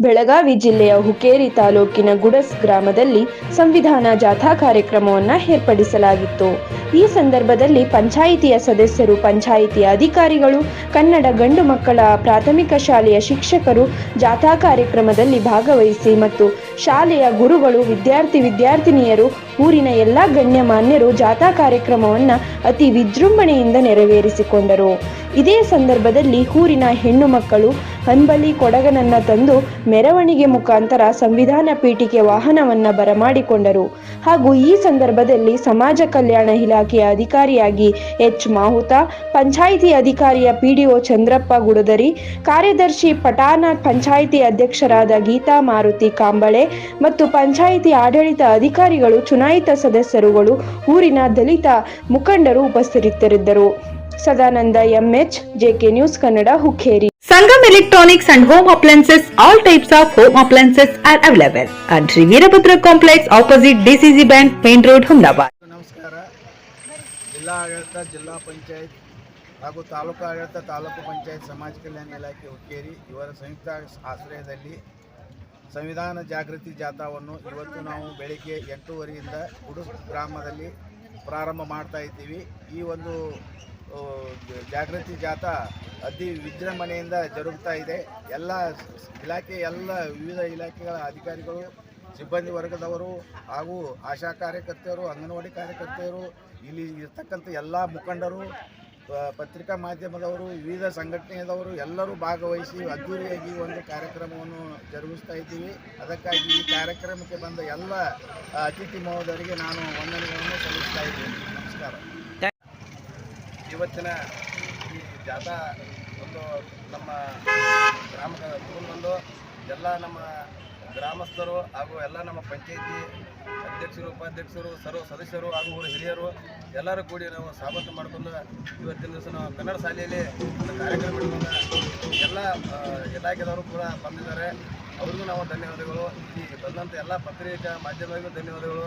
ಬೆಳಗಾವಿ ಜಿಲ್ಲೆಯ ಹುಕೇರಿ ತಾಲೂಕಿನ ಗುಡಸ್ ಗ್ರಾಮದಲ್ಲಿ ಸಂವಿಧಾನ ಜಾಥಾ ಕಾರ್ಯಕ್ರಮವನ್ನು ಏರ್ಪಡಿಸಲಾಗಿತ್ತು. ಈ ಸಂದರ್ಭದಲ್ಲಿ ಪಂಚಾಯಿತಿಯ ಸದಸ್ಯರು ಪಂಚಾಯಿತಿಯ ಅಧಿಕಾರಿಗಳು, ಕನ್ನಡ ಗಂಡು ಮಕ್ಕಳ ಪ್ರಾಥಮಿಕ ಶಾಲೆಯ ಶಿಕ್ಷಕರು ಜಾಥಾ ಕಾರ್ಯಕ್ರಮದಲ್ಲಿ ಭಾಗವಹಿಸಿ ಮತ್ತು ಶಾಲೆಯ ಗುರುಗಳು, ವಿದ್ಯಾರ್ಥಿ ವಿದ್ಯಾರ್ಥಿನಿಯರು, ಊರಿನ ಎಲ್ಲ ಗಣ್ಯಮಾನ್ಯರು ಜಾಥಾ ಕಾರ್ಯಕ್ರಮವನ್ನು ಅತಿ ವಿಜೃಂಭಣೆಯಿಂದ ನೆರವೇರಿಸಿಕೊಂಡರು. ಇದೇ ಸಂದರ್ಭದಲ್ಲಿ ಊರಿನ ಹೆಣ್ಣು ಮಕ್ಕಳು ಹಂಬಲಿ ಕೊಡಗನನ್ನ ತಂದು ಮೆರವಣಿಗೆ ಮುಖಾಂತರ ಸಂವಿಧಾನ ಪೀಠಿಕೆ ವಾಹನವನ್ನ ಬರಮಾಡಿಕೊಂಡರು. ಹಾಗೂ ಈ ಸಂದರ್ಭದಲ್ಲಿ ಸಮಾಜ ಕಲ್ಯಾಣ ಇಲಾಖೆಯ ಅಧಿಕಾರಿಯಾಗಿ ಎಚ್. ಮಾಹುತ, ಪಂಚಾಯಿತಿ ಅಧಿಕಾರಿಯ ಪಿಡಿಒ ಚಂದ್ರಪ್ಪ ಗುಡದರಿ, ಕಾರ್ಯದರ್ಶಿ ಪಟಾನ ಪಂಚಾಯಿತಿ ಅಧ್ಯಕ್ಷರಾದ ಗೀತಾ ಮಾರುತಿ ಕಾಂಬಳೆ ಮತ್ತು ಪಂಚಾಯಿತಿ ಆಡಳಿತ ಅಧಿಕಾರಿಗಳು ಚುನಾಯಿತ ಸದಸ್ಯರುಗಳು ಊರಿನ ದಲಿತ ಮುಖಂಡರು ಉಪಸ್ಥಿತರಿದ್ದರು. Sadananda MH JK news Kannada Hukkeri Sangam electronics and home appliances all types of home appliances are available at Shri Veerabhadra complex opposite DCC bank main road Humnabad ನಮಸ್ಕಾರ. ಜಿಲ್ಲಾ ಆಡಳಿತ ಜಿಲ್ಲಾ ಪಂಚಾಯತ್ ಹಾಗೂ ತಾಲೂಕು ಆಡಳಿತ ತಾಲೂಕು ಪಂಚಾಯತ್ ಸಮಾಜ ಕಲ್ಯಾಣ ಇಲಾಖೆ ಹುಕ್ಕೇರಿ ಇವರ ಸಂಯುಕ್ತ ಆಶ್ರಯದಲ್ಲಿ ಸಂವಿಧಾನ ಜಾಗೃತಿ ಜಾಥಾವನ್ನು ಇವತ್ತು ನಾವು ಬೆಳಿಗ್ಗೆ ಎಂಟೂವರೆಯಿಂದ ಕುಡುಸ್ ಗ್ರಾಮದಲ್ಲಿ ಪ್ರಾರಂಭ ಮಾಡ್ತಾ ಇದ್ದೀವಿ. ಈ ಒಂದು ಜಾಗೃತಿ ಜಾಥಾ ಅತಿ ವಿಜೃಂಭಣೆಯಿಂದ ಜರುಗ್ತಾ ಇದೆ. ಎಲ್ಲ ಇಲಾಖೆ ಎಲ್ಲ ವಿವಿಧ ಇಲಾಖೆಗಳ ಅಧಿಕಾರಿಗಳು ಸಿಬ್ಬಂದಿ ವರ್ಗದವರು ಹಾಗೂ ಆಶಾ ಕಾರ್ಯಕರ್ತೆಯರು ಅಂಗನವಾಡಿ ಕಾರ್ಯಕರ್ತೆಯರು ಇಲ್ಲಿ ಇರ್ತಕ್ಕಂಥ ಎಲ್ಲ ಮುಖಂಡರು ಪತ್ರಿಕಾ ಮಾಧ್ಯಮದವರು ವಿವಿಧ ಸಂಘಟನೆಯದವರು ಎಲ್ಲರೂ ಭಾಗವಹಿಸಿ ಅದ್ದೂರಿಯಾಗಿ ಒಂದು ಕಾರ್ಯಕ್ರಮವನ್ನು ಜರುಗಿಸ್ತಾ ಇದ್ದೀವಿ. ಅದಕ್ಕಾಗಿ ಈ ಕಾರ್ಯಕ್ರಮಕ್ಕೆ ಬಂದ ಎಲ್ಲ ಅತಿಥಿ ಮಹೋದರಿಗೆ ನಾನು ವಂದನೆಗಳನ್ನು ಸಲ್ಲಿಸ್ತಾ ಇದ್ದೀನಿ. ನಮಸ್ಕಾರ. ಇವತ್ತಿನ ಜಾಥಾ ಒಂದು ನಮ್ಮ ಗ್ರಾಮದ ಬಂದು ಎಲ್ಲ ನಮ್ಮ ಗ್ರಾಮಸ್ಥರು ಹಾಗೂ ಎಲ್ಲ ನಮ್ಮ ಪಂಚಾಯಿತಿ ಅಧ್ಯಕ್ಷರು, ಉಪಾಧ್ಯಕ್ಷರು, ಸರ್ವ ಸದಸ್ಯರು ಹಾಗೂ ಊರ ಹಿರಿಯರು ಎಲ್ಲರೂ ಕೂಡಿ ನಾವು ಸಾಬತ್ತು ಮಾಡಿಕೊಂಡು ಇವತ್ತಿನ ದಿವಸ ನಾವು ಕನ್ನಡ ಶಾಲೆಯಲ್ಲಿ ಕಾರ್ಯಕ್ರಮ ಇಟ್ಕೊಂಡು ಎಲ್ಲ ಇಲಾಖೆದವರು ಕೂಡ ಬಂದಿದ್ದಾರೆ. ಅವ್ರಿಗೂ ನಾವು ಧನ್ಯವಾದಗಳು. ಈ ಬಂದಂಥ ಎಲ್ಲ ಪತ್ರಿಕಾ ಮಾಧ್ಯಮಗಳಿಗೂ ಧನ್ಯವಾದಗಳು.